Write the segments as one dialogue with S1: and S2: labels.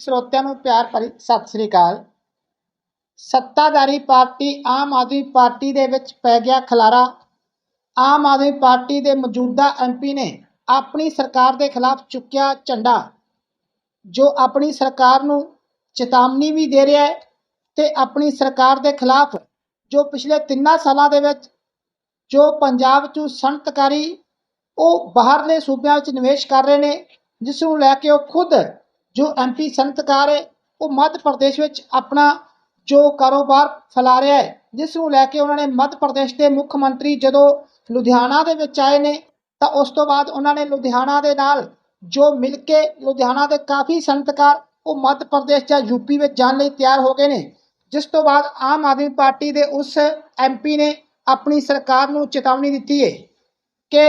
S1: ਸਰੋਤਿਆਂ ਨੂੰ ਪਿਆਰ ਭਰੀ ਸਤਿ ਸ੍ਰੀ ਅਕਾਲ। ਸੱਤਾਧਾਰੀ ਪਾਰਟੀ ਆਮ ਆਦਮੀ ਪਾਰਟੀ ਦੇ ਵਿੱਚ ਪੈ ਗਿਆ ਖਲਾਰਾ। ਆਮ ਆਦਮੀ ਪਾਰਟੀ ਦੇ ਮੌਜੂਦਾ ਐਮਪੀ ਨੇ ਆਪਣੀ ਸਰਕਾਰ ਦੇ ਖਿਲਾਫ ਚੁੱਕਿਆ ਝੰਡਾ, ਜੋ ਆਪਣੀ ਸਰਕਾਰ ਨੂੰ ਚੇਤਾਵਨੀ ਵੀ ਦੇ ਰਿਹਾ ਹੈ ਤੇ ਆਪਣੀ ਸਰਕਾਰ ਦੇ ਖਿਲਾਫ ਜੋ ਪਿਛਲੇ ਤਿੰਨਾਂ ਸਾਲਾਂ ਦੇ ਵਿੱਚ ਜੋ ਪੰਜਾਬ ਚ ਸਨਅਤਕਾਰੀ ਉਹ ਬਾਹਰਲੇ ਸੂਬਿਆਂ ਵਿੱਚ ਨਿਵੇਸ਼ ਕਰ ਰਹੇ ਨੇ, ਜਿਸ ਨੂੰ ਲੈ ਕੇ ਉਹ ਖੁਦ ਜੋ ਐਮਪੀ ਸਨਅਤਕਾਰ ਹੈ, ਉਹ ਮੱਧ ਪ੍ਰਦੇਸ਼ ਵਿੱਚ ਆਪਣਾ ਜੋ ਕਾਰੋਬਾਰ ਫੈਲਾ ਰਿਹਾ ਹੈ, ਜਿਸ ਨੂੰ ਲੈ ਕੇ ਉਹਨਾਂ ਨੇ ਮੱਧ ਪ੍ਰਦੇਸ਼ ਦੇ ਮੁੱਖ ਮੰਤਰੀ ਜਦੋਂ ਲੁਧਿਆਣਾ ਦੇ ਵਿੱਚ ਆਏ ਨੇ, ਤਾਂ ਉਸ ਤੋਂ ਬਾਅਦ ਉਹਨਾਂ ਨੇ ਲੁਧਿਆਣਾ ਦੇ ਨਾਲ ਜੋ ਮਿਲ ਕੇ ਲੁਧਿਆਣਾ ਦੇ ਕਾਫੀ ਸਨਅਤਕਾਰ ਉਹ ਮੱਧ ਪ੍ਰਦੇਸ਼ ਜਾਂ ਯੂਪੀ ਵਿੱਚ ਜਾਣ ਲਈ ਤਿਆਰ ਹੋ ਗਏ ਨੇ। ਜਿਸ ਤੋਂ ਬਾਅਦ ਆਮ ਆਦਮੀ ਪਾਰਟੀ ਦੇ ਉਸ ਐਮਪੀ ਨੇ ਆਪਣੀ ਸਰਕਾਰ ਨੂੰ ਚੇਤਾਵਨੀ ਦਿੱਤੀ ਹੈ ਕਿ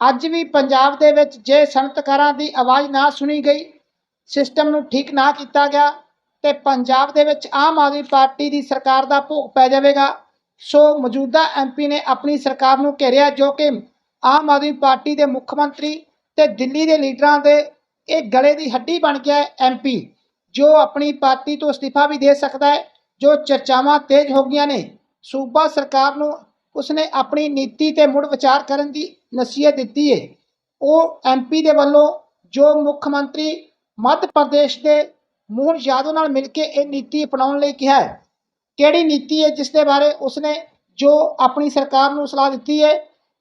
S1: ਅੱਜ ਵੀ ਪੰਜਾਬ ਦੇ ਵਿੱਚ ਜੇ ਸਨਅਤਕਾਰਾਂ ਦੀ ਆਵਾਜ਼ ਨਾ ਸੁਣੀ ਗਈ ਸਿਸਟਮ ਨੂੰ ਠੀਕ ਨਾ ਕੀਤਾ ਗਿਆ ਤੇ ਪੰਜਾਬ ਦੇ ਵਿੱਚ ਆਮ ਆਦਮੀ ਪਾਰਟੀ ਦੀ ਸਰਕਾਰ ਦਾ ਭੋਗ ਪੈ ਜਾਵੇਗਾ। ਸੋ ਮੌਜੂਦਾ ਐਮਪੀ ਨੇ ਆਪਣੀ ਸਰਕਾਰ ਨੂੰ ਘੇਰਿਆ ਜੋ ਕਿ ਆਮ ਆਦਮੀ ਪਾਰਟੀ ਦੇ ਮੁੱਖ ਮੰਤਰੀ ਤੇ ਦਿੱਲੀ ਦੇ ਲੀਡਰਾਂ ਦੇ ਇਹ ਗਲੇ ਦੀ ਹੱਡੀ ਬਣ ਗਿਆ ਹੈ ਐਮਪੀ ਜੋ ਆਪਣੀ ਪਾਰਟੀ ਤੋਂ ਅਸਤੀਫਾ ਵੀ ਦੇ ਸਕਦਾ ਹੈ, ਜੋ ਚਰਚਾਵਾਂ ਤੇਜ਼ ਹੋ ਗਈਆਂ ਨੇ, ਸੂਬਾ ਸਰਕਾਰ ਨੂੰ ਉਸਨੇ ਆਪਣੀ ਨੀਤੀ ਤੇ ਮੁੜ ਵਿਚਾਰ ਕਰਨ ਦੀ ਨਸੀਹਤ ਦਿੱਤੀ ਹੈ। ਉਹ ਐਮਪੀ ਦੇ ਵੱਲੋਂ ਜੋ ਮੁੱਖ ਮੰਤਰੀ ਮੱਧ ਪ੍ਰਦੇਸ਼ ਦੇ ਮੋਹਨ ਯਾਦਵ ਨਾਲ ਮਿਲ ਕੇ ਇਹ ਨੀਤੀ ਅਪਣਾਉਣ ਲਈ ਕਿਹਾ ਹੈ। ਕਿਹੜੀ ਨੀਤੀ ਹੈ ਜਿਸ ਦੇ ਬਾਰੇ ਉਸਨੇ ਜੋ ਆਪਣੀ ਸਰਕਾਰ ਨੂੰ ਸਲਾਹ ਦਿੱਤੀ ਹੈ,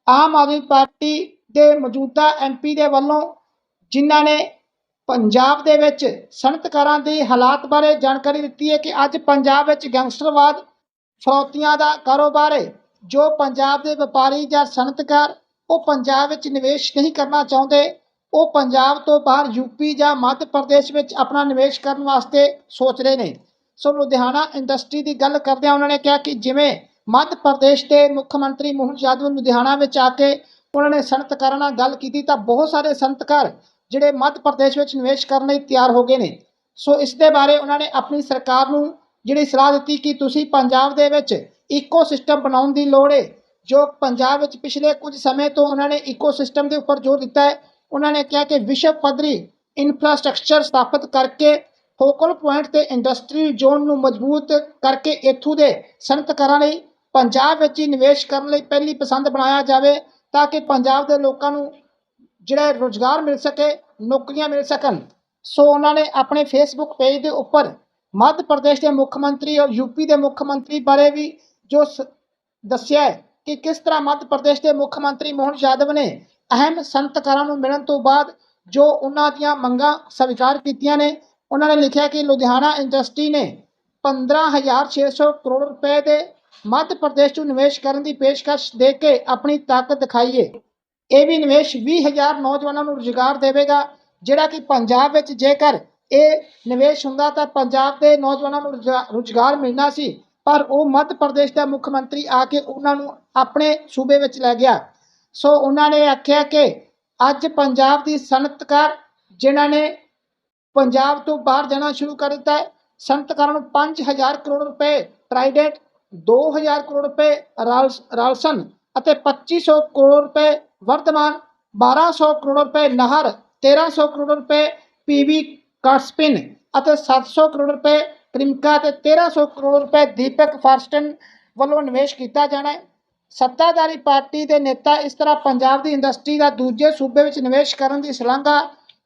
S1: ਆਮ ਆਦਮੀ ਪਾਰਟੀ ਦੇ ਮੌਜੂਦਾ ਐਮਪੀ ਦੇ ਵੱਲੋਂ ਜਿਨ੍ਹਾਂ ਨੇ ਪੰਜਾਬ ਦੇ ਵਿੱਚ ਸਨਅਤਕਾਰਾਂ ਦੇ ਹਾਲਾਤ ਬਾਰੇ ਜਾਣਕਾਰੀ ਦਿੱਤੀ ਹੈ ਕਿ ਅੱਜ ਪੰਜਾਬ ਵਿੱਚ ਗੈਂਗਸਟਰਵਾਦ ਫਰੌਤੀਆਂ ਦਾ ਕਾਰੋਬਾਰ ਹੈ, ਜੋ ਪੰਜਾਬ ਦੇ ਵਪਾਰੀ ਜਾਂ ਸਨਅਤਕਾਰ ਉਹ ਪੰਜਾਬ ਵਿੱਚ ਨਿਵੇਸ਼ ਨਹੀਂ ਕਰਨਾ ਚਾਹੁੰਦੇ ਉਹ ਪੰਜਾਬ ਤੋਂ ਬਾਹਰ ਯੂਪੀ ਜਾਂ ਮੱਧ ਪ੍ਰਦੇਸ਼ ਵਿੱਚ ਆਪਣਾ ਨਿਵੇਸ਼ ਕਰਨ ਵਾਸਤੇ ਸੋਚ ਰਹੇ ਨੇ। ਸੋ ਲੁਧਿਆਣਾ ਇੰਡਸਟਰੀ ਦੀ ਗੱਲ ਕਰਦਿਆਂ ਉਹਨਾਂ ਨੇ ਕਿਹਾ ਕਿ ਜਿਵੇਂ ਮੱਧ ਪ੍ਰਦੇਸ਼ ਦੇ ਮੁੱਖ ਮੰਤਰੀ ਮੋਹਨ ਯਾਦਵ ਲੁਧਿਆਣਾ ਵਿੱਚ ਆ ਕੇ ਉਹਨਾਂ ਨੇ ਸਨਅਤਕਾਰਾਂ ਨਾਲ ਗੱਲ ਕੀਤੀ ਤਾਂ ਬਹੁਤ ਸਾਰੇ ਸਨਅਤਕਾਰ ਜਿਹੜੇ ਮੱਧ ਪ੍ਰਦੇਸ਼ ਵਿੱਚ ਨਿਵੇਸ਼ ਕਰਨ ਲਈ ਤਿਆਰ ਹੋ ਗਏ ਨੇ। ਸੋ ਇਸ ਦੇ ਬਾਰੇ ਉਹਨਾਂ ਨੇ ਆਪਣੀ ਸਰਕਾਰ ਨੂੰ ਜਿਹੜੀ ਸਲਾਹ ਦਿੱਤੀ ਕਿ ਤੁਸੀਂ ਪੰਜਾਬ ਦੇ ਵਿੱਚ ਇਕੋਸਿਸਟਮ ਬਣਾਉਣ ਦੀ ਲੋੜ ਹੈ ਜੋ ਪੰਜਾਬ ਵਿੱਚ ਪਿਛਲੇ ਕੁਝ ਸਮੇਂ ਤੋਂ ਉਹਨਾਂ ਨੇ ਇਕੋਸਿਸਟਮ ਦੇ ਉੱਪਰ ਜ਼ੋਰ ਦਿੱਤਾ ਹੈ। ਉਹਨਾਂ ਨੇ ਕਿਹਾ ਕਿ ਵਿਸ਼ਵ ਪੱਧਰੀ ਇਨਫਰਾਸਟ੍ਰਕਚਰ ਸਥਾਪਿਤ ਕਰਕੇ ਫੋਕਲ ਪੁਆਇੰਟ ਤੇ ਇੰਡਸਟਰੀ ਜ਼ੋਨ ਨੂੰ ਮਜ਼ਬੂਤ ਕਰਕੇ ਇੱਥੋਂ ਦੇ ਸਨਅਤਕਾਰਾਂ ਲਈ, ਪੰਜਾਬ ਵਿੱਚ ਹੀ ਨਿਵੇਸ਼ ਕਰਨ ਲਈ ਪਹਿਲੀ ਪਸੰਦ ਬਣਾਇਆ ਜਾਵੇ ਤਾਂ ਕਿ ਪੰਜਾਬ ਦੇ ਲੋਕਾਂ ਨੂੰ ਜਿਹੜਾ ਰੋਜ਼ਗਾਰ ਮਿਲ ਸਕੇ, ਨੌਕਰੀਆਂ ਮਿਲ ਸਕਣ। ਸੋ ਉਹਨਾਂ ਨੇ ਆਪਣੇ ਫੇਸਬੁੱਕ ਪੇਜ ਦੇ ਉੱਪਰ ਮੱਧ ਪ੍ਰਦੇਸ਼ ਦੇ ਮੁੱਖ ਮੰਤਰੀ ਔਰ ਯੂਪੀ ਦੇ ਮੁੱਖ ਮੰਤਰੀ ਬਾਰੇ ਵੀ ਜੋ ਸ- ਦੱਸਿਆ ਕਿ ਕਿਸ ਤਰ੍ਹਾਂ ਮੱਧ ਪ੍ਰਦੇਸ਼ ਦੇ ਮੁੱਖ ਮੰਤਰੀ ਮੋਹਨ ਯਾਦਵ ਨੇ ਅਹਿਮ ਸੰਤਕਾਰਾਂ ਨੂੰ ਮਿਲਣ ਤੋਂ ਬਾਅਦ ਜੋ ਉਹਨਾਂ ਦੀਆਂ ਮੰਗਾਂ ਸਵੀਕਾਰ ਕੀਤੀਆਂ ਨੇ, ਉਹਨਾਂ ਨੇ ਲਿਖਿਆ ਕਿ ਲੁਧਿਆਣਾ ਇੰਡਸਟਰੀ ਨੇ 15600 ਕਰੋੜ ਰੁਪਏ ਦੇ ਮੱਧ ਪ੍ਰਦੇਸ਼ 'ਚ ਨਿਵੇਸ਼ ਕਰਨ ਦੀ ਪੇਸ਼ਕਸ਼ ਦੇ ਕੇ ਆਪਣੀ ਤਾਕਤ ਦਿਖਾਈਏ। ਇਹ ਵੀ ਨਿਵੇਸ਼ 20000 ਨੌਜਵਾਨਾਂ ਨੂੰ ਰੁਜ਼ਗਾਰ ਦੇਵੇਗਾ, ਜਿਹੜਾ ਕਿ ਪੰਜਾਬ ਵਿੱਚ ਜੇਕਰ ਇਹ ਨਿਵੇਸ਼ ਹੁੰਦਾ ਤਾਂ ਪੰਜਾਬ ਦੇ ਨੌਜਵਾਨਾਂ ਨੂੰ ਰੁਜ਼ਗਾ- ਰੁਜ਼ਗਾਰ ਮਿਲਣਾ ਸੀ, ਪਰ ਉਹ ਮੱਧ ਪ੍ਰਦੇਸ਼ ਦਾ ਮੁੱਖ ਮੰਤਰੀ ਆ ਕੇ ਉਹਨਾਂ ਨੂੰ ਆਪਣੇ ਸੂਬੇ ਵਿੱਚ ਲੈ ਗਿਆ। ਸੋ ਉਹਨਾਂ ਨੇ ਆਖਿਆ ਕਿ ਅੱਜ ਪੰਜਾਬ ਦੀ ਸਨਅਤਕਾਰ ਜਿਨ੍ਹਾਂ ਨੇ ਪੰਜਾਬ ਤੋਂ ਬਾਹਰ ਜਾਣਾ ਸ਼ੁਰੂ ਕਰ ਦਿੱਤਾ ਹੈ ਸਨਅਤਕਾਰਾਂ ਨੂੰ 5000 ਕਰੋੜ ਰੁਪਏ ਟਰਾਈਡੈਂਟ 2000 ਕਰੋੜ ਰੁਪਏ ਰਾਲਸ ਰਾਲਸਨ ਅਤੇ 2500 ਕਰੋੜ ਰੁਪਏ ਵਰਤਮਾਨ 1200 ਕਰੋੜ ਰੁਪਏ ਨਹਰ 1300 ਕਰੋੜ ਰੁਪਏ ਪੀਵੀ ਕਾਟਸਪਿਨ ਅਤੇ 700 ਕਰੋੜ ਰੁਪਏ ਕ੍ਰਿਮਕਾ ਤੇ 1300 ਕਰੋੜ ਰੁਪਏ ਦੀਪਕ ਫਾਰਸਟਨ ਵੱਲੋਂ ਨਿਵੇਸ਼ ਕੀਤਾ ਜਾਣਾ ਹੈ। ਸੱਤਾਧਾਰੀ ਪਾਰਟੀ ਦੇ ਨੇਤਾ ਇਸ ਤਰ੍ਹਾਂ ਪੰਜਾਬ ਦੀ ਇੰਡਸਟਰੀ ਦਾ ਦੂਜੇ ਸੂਬੇ ਵਿੱਚ ਨਿਵੇਸ਼ ਕਰਨ ਦੀ ਸ਼ਲਾਘਾ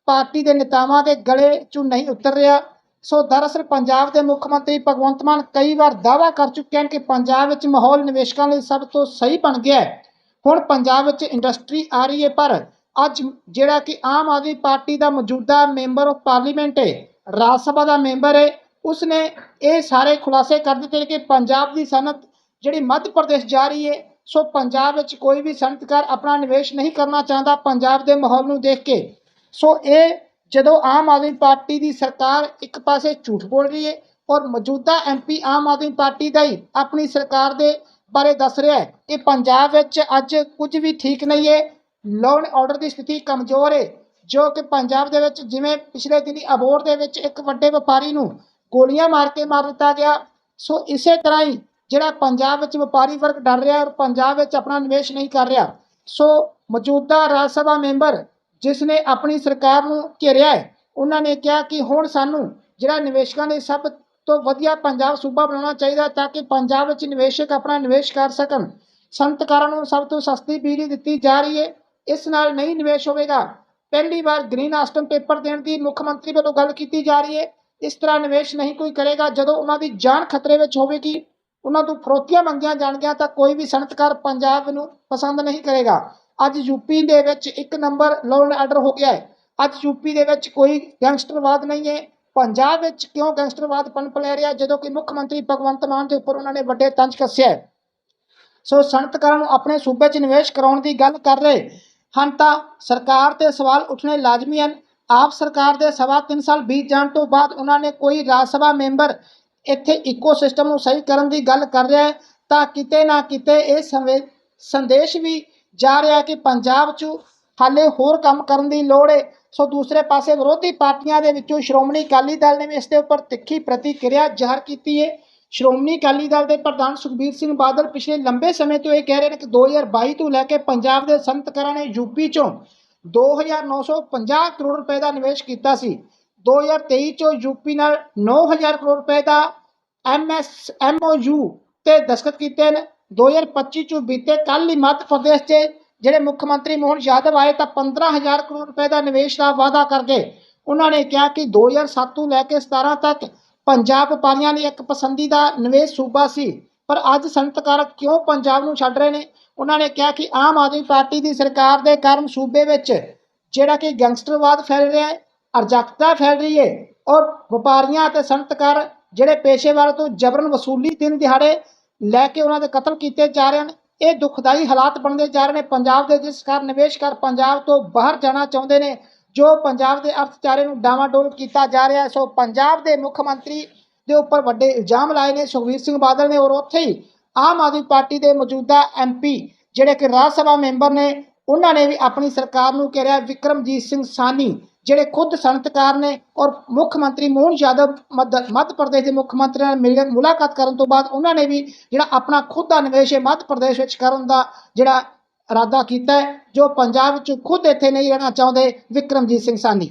S1: ਪਾਰਟੀ ਦੇ ਨੇਤਾਵਾਂ ਦੇ ਗਲੇ 'ਚੋਂ ਨਹੀਂ ਉਤਰ ਰਿਹਾ। ਸੋ ਦਰਅਸਲ ਪੰਜਾਬ ਦੇ ਮੁੱਖ ਮੰਤਰੀ ਭਗਵੰਤ ਮਾਨ ਕਈ ਵਾਰ ਦਾਅਵਾ ਕਰ ਚੁੱਕੇ ਹਨ ਕਿ ਪੰਜਾਬ ਵਿੱਚ ਮਾਹੌਲ ਨਿਵੇਸ਼ਕਾਂ ਲਈ ਸਭ ਤੋਂ ਸਹੀ ਬਣ ਗਿਆ ਹੈ। ਹੁਣ ਪੰਜਾਬ ਵਿੱਚ ਇੰਡਸਟਰੀ ਆ ਰਹੀ ਹੈ, ਪਰ ਅੱਜ ਜਿਹੜਾ ਕਿ ਆਮ ਆਦਮੀ ਪਾਰਟੀ ਦਾ ਮੌਜੂਦਾ ਮੈਂਬਰ ਆਫ ਪਾਰਲੀਮੈਂਟ ਹੈ, ਰਾਜ ਸਭਾ ਦਾ ਮੈਂਬਰ ਹੈ, ਉਸਨੇ ਇਹ ਸਾਰੇ ਖੁਲਾਸੇ ਕਰ ਦਿੱਤੇ ਨੇ ਕਿ ਪੰਜਾਬ ਦੀ ਸਨਅਤ ਜਿਹੜੀ ਮੱਧ ਪ੍ਰਦੇਸ਼ ਜਾ ਰਹੀ ਹੈ ਸੋ ਪੰਜਾਬ ਵਿੱਚ ਕੋਈ ਵੀ ਸਨਅਤਕਾਰ ਆਪਣਾ ਨਿਵੇਸ਼ ਨਹੀਂ ਕਰਨਾ ਚਾਹੁੰਦਾ, ਪੰਜਾਬ ਦੇ ਮਾਹੌਲ ਨੂੰ ਦੇਖ ਕੇ। ਸੋ ਇਹ ਜਦੋਂ ਆਮ ਆਦਮੀ ਪਾਰਟੀ ਦੀ ਸਰਕਾਰ ਇੱਕ ਪਾਸੇ ਝੂਠ ਬੋਲ ਰਹੀ ਹੈ ਔਰ ਮੌਜੂਦਾ ਐਮਪੀ ਆਮ ਆਦਮੀ ਪਾਰਟੀ ਦਾ ਹੀ ਆਪਣੀ ਸਰਕਾਰ ਦੇ ਬਾਰੇ ਦੱਸ ਰਿਹਾ ਹੈ ਕਿ ਪੰਜਾਬ ਵਿੱਚ ਅੱਜ ਕੁਝ ਵੀ ਠੀਕ ਨਹੀਂ ਹੈ। ਲਾਅ ਐਂਡ ਆਰਡਰ ਦੀ ਸਥਿਤੀ ਕਮਜ਼ੋਰ ਹੈ, ਜੋ ਕਿ ਪੰਜਾਬ ਦੇ ਵਿੱਚ ਜਿਵੇਂ ਪਿਛਲੇ ਦਿਨੀ ਅਬੋਰ ਦੇ ਵਿੱਚ ਇੱਕ ਵੱਡੇ ਵਪਾਰੀ ਨੂੰ ਗੋਲੀਆਂ ਮਾਰ ਕੇ ਮਾਰ ਦਿੱਤਾ ਗਿਆ। ਸੋ ਇਸੇ ਤਰ੍ਹਾਂ ਹੀ ਜਿਹੜਾ ਪੰਜਾਬ ਵਿੱਚ ਵਪਾਰੀ ਵਰਗ ਡਰ ਰਿਹਾ ਔਰ ਪੰਜਾਬ ਵਿੱਚ ਆਪਣਾ ਨਿਵੇਸ਼ ਨਹੀਂ ਕਰ ਰਿਹਾ, ਸੋ ਮੌਜੂਦਾ ਰਾਜ ਸਭਾ ਮੈਂਬਰ ਜਿਸ ਨੇ ਆਪਣੀ ਸਰਕਾਰ ਨੂੰ ਘੇਰਿਆ ਹੈ, ਉਹਨਾਂ ਨੇ ਕਿਹਾ ਕਿ ਹੁਣ ਸਾਨੂੰ ਜਿਹੜਾ ਨਿਵੇਸ਼ਕਾਂ ਲਈ ਸਭ ਤੋਂ ਵਧੀਆ ਪੰਜਾਬ ਸੂਬਾ ਬਣਾਉਣਾ ਚਾਹੀਦਾ ਤਾਂ ਕਿ ਪੰਜਾਬ ਵਿੱਚ ਨਿਵੇਸ਼ਕ ਆਪਣਾ ਨਿਵੇਸ਼ ਕਰ ਸਕਣ। ਸੰਤਕਾਰਾਂ ਨੂੰ ਸਭ ਤੋਂ ਸਸਤੀ ਬਿਜਲੀ ਦਿੱਤੀ ਜਾ ਰਹੀ ਹੈ, ਇਸ ਨਾਲ ਨਹੀਂ ਨਿਵੇਸ਼ ਹੋਵੇਗਾ। ਪਹਿਲੀ ਵਾਰ ਗ੍ਰੀਨ ਆਸਟਮ ਪੇਪਰ ਦੇਣ ਦੀ ਮੁੱਖ ਮੰਤਰੀ ਵੱਲੋਂ ਗੱਲ ਕੀਤੀ ਜਾ ਰਹੀ ਹੈ, ਇਸ ਤਰ੍ਹਾਂ ਨਿਵੇਸ਼ ਨਹੀਂ ਕੋਈ ਕਰੇਗਾ ਜਦੋਂ ਉਹਨਾਂ ਦੀ ਜਾਨ ਖਤਰੇ ਵਿੱਚ ਹੋਵੇਗੀ। ਉਹਨਾਂ ਤੋਂ ਫਰੋਤੀਆਂ ਮੰਗੀਆਂ ਜਾਣਗੀਆਂ ਤਾਂ ਕੋਈ ਵੀ ਸਨਅਤਕਾਰ ਪੰਜਾਬ ਨੂੰ ਪਸੰਦ ਨਹੀਂ ਕਰੇਗਾ। ਅੱਜ ਯੂਪੀ ਦੇ ਵਿੱਚ ਇੱਕ ਨੰਬਰ ਲਾਅ ਆਰਡਰ ਹੋ ਗਿਆ ਹੈ। ਅੱਜ ਯੂਪੀ ਦੇ ਵਿੱਚ ਕੋਈ ਗੈਂਗਸਟਰਵਾਦ ਨਹੀਂ ਹੈ। ਪੰਜਾਬ ਵਿੱਚ ਕਿਉਂ ਗੈਂਗਸਟਰਵਾਦ ਪਨਪ ਲੈ ਰਿਹਾ? ਜਦੋਂ ਕਿ ਮੁੱਖ ਮੰਤਰੀ ਭਗਵੰਤ ਮਾਨ ਦੇ ਉੱਪਰ ਉਹਨਾਂ ਨੇ ਵੱਡੇ ਤੰਜ ਕੱਸਿਆ ਸੋ ਸਨਅਤਕਾਰਾਂ ਨੂੰ ਆਪਣੇ ਸੂਬੇ 'ਚ ਨਿਵੇਸ਼ ਕਰਾਉਣ ਦੀ ਗੱਲ ਕਰ ਰਹੇ ਹਨ ਤਾਂ ਸਰਕਾਰ ਤੇ ਸਵਾਲ ਉੱਠਣੇ ਲਾਜ਼ਮੀ ਹਨ। ਆਪ ਸਰਕਾਰ ਦੇ ਸਵਾ ਤਿੰਨ ਸਾਲ ਬੀਤ ਜਾਣ ਤੋਂ ਬਾਅਦ ਉਹਨਾਂ ਨੇ ਕੋਈ ਰਾਜ ਸਭਾ ਮੈਂਬਰ ਇੱਥੇ ਇਕੋਸਿਸਟਮ ਨੂੰ ਸਹੀ ਕਰਨ ਦੀ ਗੱਲ ਕਰ ਰਿਹਾ ਹੈ, ਤਾਂ ਕਿਤੇ ਨਾ ਕਿਤੇ ਇਹ ਸੰਵੇ, ਸੰਦੇਸ਼ ਵੀ ਜਾ ਰਿਹਾ ਕਿ ਪੰਜਾਬ 'ਚ ਹਾਲੇ ਹੋਰ ਕੰਮ ਕਰਨ ਦੀ ਲੋੜ ਹੈ ਸੋ ਦੂਸਰੇ ਪਾਸੇ ਵਿਰੋਧੀ ਪਾਰਟੀਆਂ ਦੇ ਵਿੱਚੋਂ ਸ਼੍ਰੋਮਣੀ ਅਕਾਲੀ ਦਲ ਨੇ ਵੀ ਇਸ ਦੇ ਉੱਪਰ ਤਿੱਖੀ ਪ੍ਰਤੀਕਿਰਿਆ ਜ਼ਾਹਰ ਕੀਤੀ ਹੈ ਸ਼੍ਰੋਮਣੀ ਅਕਾਲੀ ਦਲ ਦੇ ਪ੍ਰਧਾਨ ਸੁਖਬੀਰ ਸਿੰਘ ਬਾਦਲ ਪਿਛਲੇ ਲੰਬੇ ਸਮੇਂ ਤੋਂ ਇਹ ਕਹਿ ਰਹੇ ਨੇ ਕਿ 2022 ਤੋਂ ਲੈ ਕੇ ਪੰਜਾਬ ਦੇ ਸੰਤਕਾਰਾਂ ਨੇ ਯੂਪੀ ਚੋਂ 2950 ਕਰੋੜ ਰੁਪਏ ਦਾ ਨਿਵੇਸ਼ ਕੀਤਾ ਸੀ। 2023 ਚੋਂ ਯੂਪੀ ਨਾਲ 9000 ਕਰੋੜ ਰੁਪਏ ਦਾ ਐਮਐਸ ਐਮਓਯੂ ਤੇ ਦਸਤਖਤ ਕੀਤੇ ਨੇ 2025 ਚੋਂ ਬੀਤੇ ਕੱਲ੍ਹ ਹੀ ਮੱਧ ਪ੍ਰਦੇਸ਼ 'ਚ ਜਿਹੜੇ ਮੁੱਖ ਮੰਤਰੀ ਮੋਹਨ ਯਾਦਵ ਆਏ ਤਾਂ 15000 ਕਰੋੜ ਰੁਪਏ ਦਾ ਨਿਵੇਸ਼ ਦਾ ਵਾਅਦਾ ਕਰ ਗਏ। ਉਹਨਾਂ ਨੇ ਕਿਹਾ ਕਿ 2007 ਤੋਂ ਲੈ ਕੇ 17 ਤੱਕ ਪੰਜਾਬ ਵਪਾਰੀਆਂ ਲਈ ਇੱਕ ਪਸੰਦੀਦਾ ਨਿਵੇਸ਼ ਸੂਬਾ ਸੀ, ਪਰ ਅੱਜ ਸੰਤਕਾਰ ਕਿਉਂ ਪੰਜਾਬ ਨੂੰ ਛੱਡ ਰਹੇ ਨੇ? ਉਹਨਾਂ ਨੇ ਕਿਹਾ ਕਿ ਆਮ ਆਦਮੀ ਪਾਰਟੀ ਦੀ ਸਰਕਾਰ ਦੇ ਕਾਰਨ ਸੂਬੇ ਵਿੱਚ ਜਿਹੜਾ ਕਿ ਗੈਂਗਸਟਰਵਾਦ ਫੈਲ ਰਿਹਾ ਹੈ ਅਰਜਕਤਾ ਫੈਲ ਰਹੀ ਹੈ ਔਰ ਵਪਾਰੀਆਂ ਅਤੇ ਸੰਤਕਾਰ ਜਿਹੜੇ ਪੇਸ਼ੇਵਰ ਤੋਂ ਜਬਰਨ ਵਸੂਲੀ ਦਿਨ ਦਿਹਾੜੇ ਲੈ ਕੇ ਉਹਨਾਂ ਦੇ ਕਤਲ ਕੀਤੇ ਜਾ ਰਹੇ ਹਨ, ਇਹ ਦੁਖਦਾਈ ਹਾਲਾਤ ਬਣਦੇ ਜਾ ਰਹੇ ਨੇ। ਪੰਜਾਬ ਦੇ ਜਿਸ ਕਾਰਨ ਨਿਵੇਸ਼ਕਾਰ ਪੰਜਾਬ ਤੋਂ ਬਾਹਰ ਜਾਣਾ ਚਾਹੁੰਦੇ ਨੇ, ਜੋ ਪੰਜਾਬ ਦੇ ਅਰਥਚਾਰੇ ਨੂੰ ਡਾਵਾਡੋਲ ਕੀਤਾ ਜਾ ਰਿਹਾ ਸੋ ਪੰਜਾਬ ਦੇ ਮੁੱਖ ਮੰਤਰੀ ਦੇ ਉੱਪਰ ਵੱਡੇ ਇਲਜ਼ਾਮ ਲਾਏ ਨੇ। ਸੁਖਵੀਰ ਸਿੰਘ ਬਾਦਲ ਨੇ ਔਰ ਉੱਥੇ ਹੀ ਆਮ ਆਦਮੀ ਪਾਰਟੀ ਦੇ ਮੌਜੂਦਾ ਐਮਪੀ ਜਿਹੜੇ ਕਿ ਰਾਜ ਸਭਾ ਮੈਂਬਰ ਨੇ, ਉਹਨਾਂ ਨੇ ਵੀ ਆਪਣੀ ਸਰਕਾਰ ਨੂੰ ਘੇਰਿਆ। ਵਿਕਰਮਜੀਤ ਸਿੰਘ ਸਾਨੀ ਜਿਹੜੇ ਖੁਦ ਸਨਅਤਕਾਰ ਨੇ ਔਰ ਮੁੱਖ ਮੰਤਰੀ ਮੋਹਨ ਯਾਦਵ ਮੱਧ ਮੱਧ ਪ੍ਰਦੇਸ਼ ਦੇ ਮੁੱਖ ਮੰਤਰੀ ਨਾਲ ਮਿਲਣ ਮੁਲਾਕਾਤ ਕਰਨ ਤੋਂ ਬਾਅਦ ਉਹਨਾਂ ਨੇ ਵੀ ਜਿਹੜਾ ਆਪਣਾ ਖੁਦ ਦਾ ਨਿਵੇਸ਼ ਹੈ ਮੱਧ ਪ੍ਰਦੇਸ਼ ਵਿੱਚ ਕਰਨ ਦਾ ਜਿਹੜਾ ਇਰਾਦਾ ਕੀਤਾ ਜੋ ਪੰਜਾਬ ਵਿੱਚ ਖੁਦ ਇੱਥੇ ਨਹੀਂ ਰਹਿਣਾ ਚਾਹੁੰਦੇ ਵਿਕਰਮਜੀਤ ਸਿੰਘ ਸਾਨੀ